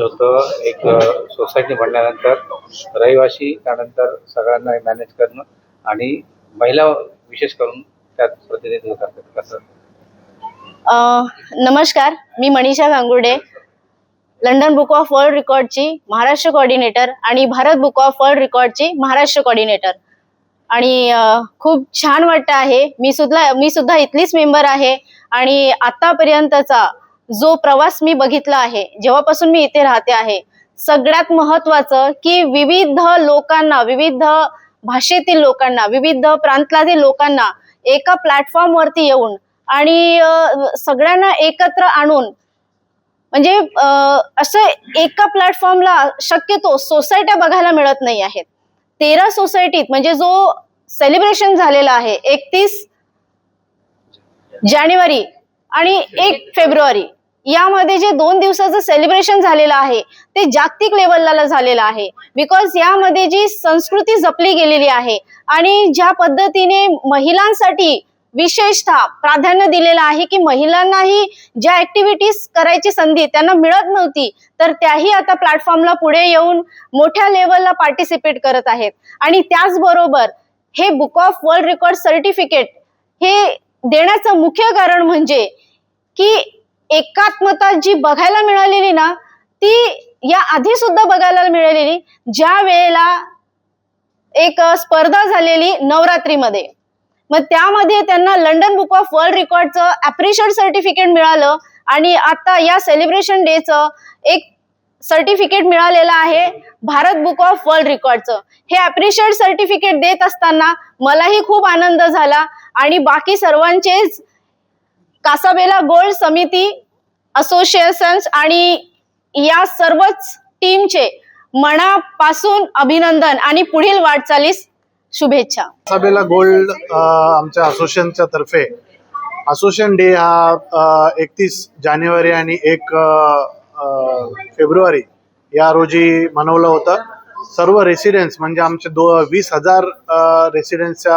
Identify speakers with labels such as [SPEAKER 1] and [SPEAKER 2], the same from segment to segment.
[SPEAKER 1] Challenge होतं एक society म्हणल्यानंतर रहिवासी त्यानंतर सगळ्यांना मॅनेज करणं आणि महिला विशेष करून त्यात प्रतिनिधित्व करतात. कसं?
[SPEAKER 2] नमस्कार. मी Manisha Gangurde. London book of world रेकॉर्डची Maharashtra coordinator आणि भारत बुक ऑफ वर्ल्ड रेकॉर्डची महाराष्ट्र कोऑर्डिनेटर आणि खूप छान वाटतं आहे. मी सुद्धा मी सुद्धा इथलीच मेंबर आहे. आणि आतापर्यंतचा जो प्रवास मी बघितला आहे जेव्हापासून मी इथे राहते आहे सगळ्यात महत्वाचं की विविध लोकांना विविध भाषेतील लोकांना विविध प्रांतातील लोकांना एका प्लॅटफॉर्म वरती येऊन आणि सगळ्यांना एकत्र आणून म्हणजे असं एका प्लॅटफॉर्मला शक्यतो सोसायट्या बघायला मिळत नाही आहेत. तेरा सोसायटीत म्हणजे जो सेलिब्रेशन झालेला आहे एकतीस जानेवारी आणि एक फेब्रुवारी. यामध्ये जे दोन दिवसाचं सेलिब्रेशन झालेलं आहे ते जागतिक लेवलला झालेलं आहे. बिकॉज यामध्ये जी संस्कृती जपली गेलेली आहे आणि ज्या पद्धतीने महिलांसाठी विशेषतः प्राधान्य दिलेलं आहे की महिलांनाही ज्या ऍक्टिव्हिटीज करायची संधी त्यांना मिळत नव्हती तर त्याही आता प्लॅटफॉर्मला पुढे येऊन मोठ्या लेवलला पार्टिसिपेट करत आहेत. आणि त्याचबरोबर हे book of world record certificate हे देण्याचं मुख्य कारण म्हणजे की एकात्मता जी बघायला मिळालेली ना ती या आधी सुद्धा बघायला मिळालेली ज्या वेळेला एक स्पर्धा झालेली नवरात्रीमध्ये. मग त्यामध्ये त्यांना लंडन बुक ऑफ वर्ल्ड रेकॉर्डचं अप्रिशिएट सर्टिफिकेट मिळालं आणि आता या सेलिब्रेशन डेचं एक सर्टिफिकेट मिळालेलं आहे भारत बुक ऑफ वर्ल्ड रेकॉर्डचं. हे अप्रिशिएट सर्टिफिकेट देत असताना मलाही खूप आनंद झाला आणि बाकी सर्वांचेच कासाबेला गोल्ड समिती असोसिएशन्स आणि या सर्वच टीमचे मनापासून अभिनंदन आणि पुढील वाटचालीस शुभेच्छा.
[SPEAKER 3] कासाबेला गोल्ड आमच्या असोसिएशनच्या तर्फे. असोसिएशन डे हा एकतीस जानेवारी आणि एक फेब्रुवारी या रोजी मनवलं होतं. सर्व रेसिडेन्स म्हणजे आमचे दो वीस हजार रेसिडेन्सच्या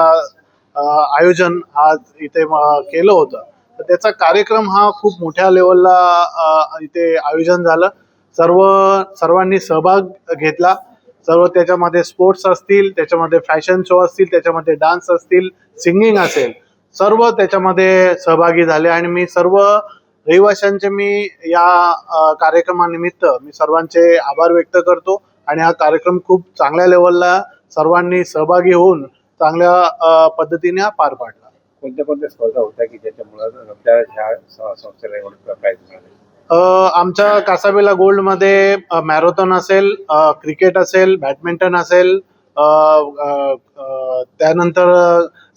[SPEAKER 3] आयोजन आज इथे केलं होतं. तर त्याचा कार्यक्रम हा खूप मोठ्या लेवलला इथे आयोजन झालं. सर्व सर्वांनी सहभाग घेतला. सर्व त्याच्यामध्ये स्पोर्ट्स असतील त्याच्यामध्ये फॅशन शो असतील त्याच्यामध्ये डान्स असतील सिंगिंग असेल सर्व त्याच्यामध्ये सहभागी झाले. आणि मी सर्व रहिवाशांचे मी या कार्यक्रमानिमित्त मी सर्वांचे आभार व्यक्त करतो. आणि हा कार्यक्रम खूप चांगल्या लेवलला सर्वांनी सहभागी होऊन चांगल्या पद्धतीने पार पाडला.
[SPEAKER 1] कोणत्या कोणत्या स्पर्धा होत्या की ज्याच्यामुळं आपल्या ह्या स- संस्थेला एवढं प्राईज मिळाले?
[SPEAKER 3] अ, आमच्या कासाबेला गोल्डमध्ये मॅरेथॉन असेल क्रिकेट असेल बॅडमिंटन असेल त्यानंतर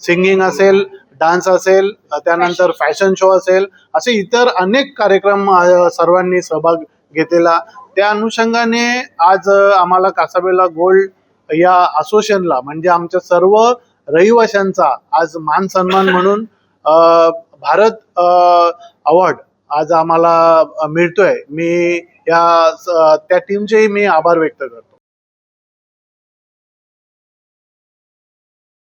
[SPEAKER 3] सिंगिंग असेल डान्स असेल त्यानंतर फॅशन शो असेल असे इतर अनेक कार्यक्रम सर्वांनी सहभाग घेतलेला. त्या अनुषंगाने आज आम्हाला कासाबेला गोल्ड या असोसिएशनला म्हणजे आमच्या सर्व रहिवाशांचा आज मान सन्मान म्हणून भारत अवॉर्ड आज आम्हाला मिळतोय. मी या त्या टीमचेही मी आभार व्यक्त करतो.